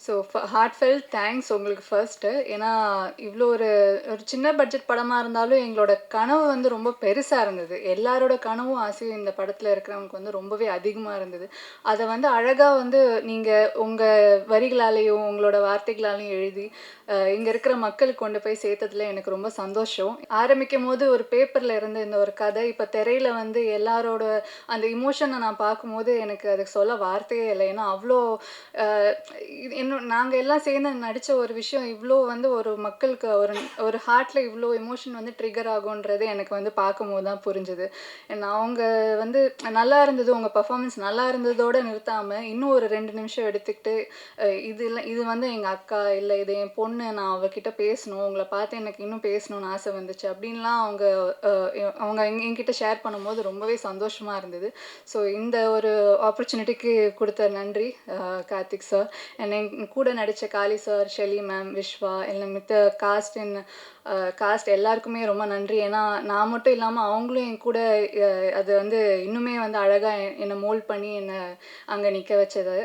So heartfelt thanks உங்களுக்கு first ஏன்னா இவ்வளோ ஒரு ஒரு சின்ன பட்ஜெட் படமாக இருந்தாலும் எங்களோட கனவு வந்து ரொம்ப பெருசாக இருந்தது. எல்லாரோட கனவும் ஆசையும் இந்த படத்தில் இருக்கிறவங்களுக்கு வந்து ரொம்பவே அதிகமாக இருந்தது. அதை வந்து அழகாக வந்து நீங்கள் உங்கள் வரிகளாலேயும் உங்களோட வார்த்தைகளாலையும் எழுதி இங்கே இருக்கிற மக்களுக்கு கொண்டு போய் சேர்த்ததில் எனக்கு ரொம்ப சந்தோஷம். ஆரம்பிக்கும் போது ஒரு பேப்பரில் இருந்த இந்த ஒரு கதை இப்போ திரையில் வந்து எல்லாரோட அந்த இமோஷனை நான் பார்க்கும்போது எனக்கு அதுக்கு சொல்ல வார்த்தையே இல்லை. ஏன்னா அவ்வளோ இது இன்னும் நாங்கள் எல்லாம் சேர்ந்து நடித்த ஒரு விஷயம் இவ்வளோ வந்து ஒரு மக்களுக்கு ஒரு ஒரு ஹார்ட்டில் இவ்வளோ எமோஷன் வந்து ட்ரிகர் ஆகுன்றது எனக்கு வந்து பார்க்கும்போது தான் புரிஞ்சுது. நான் அவங்க வந்து நல்லா இருந்தது உங்கள் பர்ஃபாமன்ஸ் நல்லா இருந்ததோடு நிறுத்தாமல் இன்னும் ஒரு ரெண்டு நிமிஷம் எடுத்துக்கிட்டு இது இல்லை இது வந்து எங்கள் அக்கா இல்லை இது என் பொண்ணு நான் அவகிட்ட பேசணும் உங்களை பார்த்து எனக்கு இன்னும் பேசணும்னு ஆசை வந்துச்சு அப்படின்லாம் அவங்க அவங்க எங் என்கிட்ட ஷேர் பண்ணும்போது ரொம்பவே சந்தோஷமாக இருந்தது. ஸோ இந்த ஒரு ஆப்பர்ச்சுனிட்டிக்கு கொடுத்த நன்றி கார்த்திக் சார் and கூட நடித்த காளி சார் ஷெலி மேம் விஸ்வா எல்லாம் மித்த காஸ்ட் இன் காஸ்ட் எல்லாருக்குமே ரொம்ப நன்றி. ஏன்னா நான் மட்டும் இல்லாமல் அவங்களும் என் கூட அது வந்து இன்னுமே வந்து அழகாக என்னை மோல்ட் பண்ணி என்னை அங்கே நிற்க வச்சது.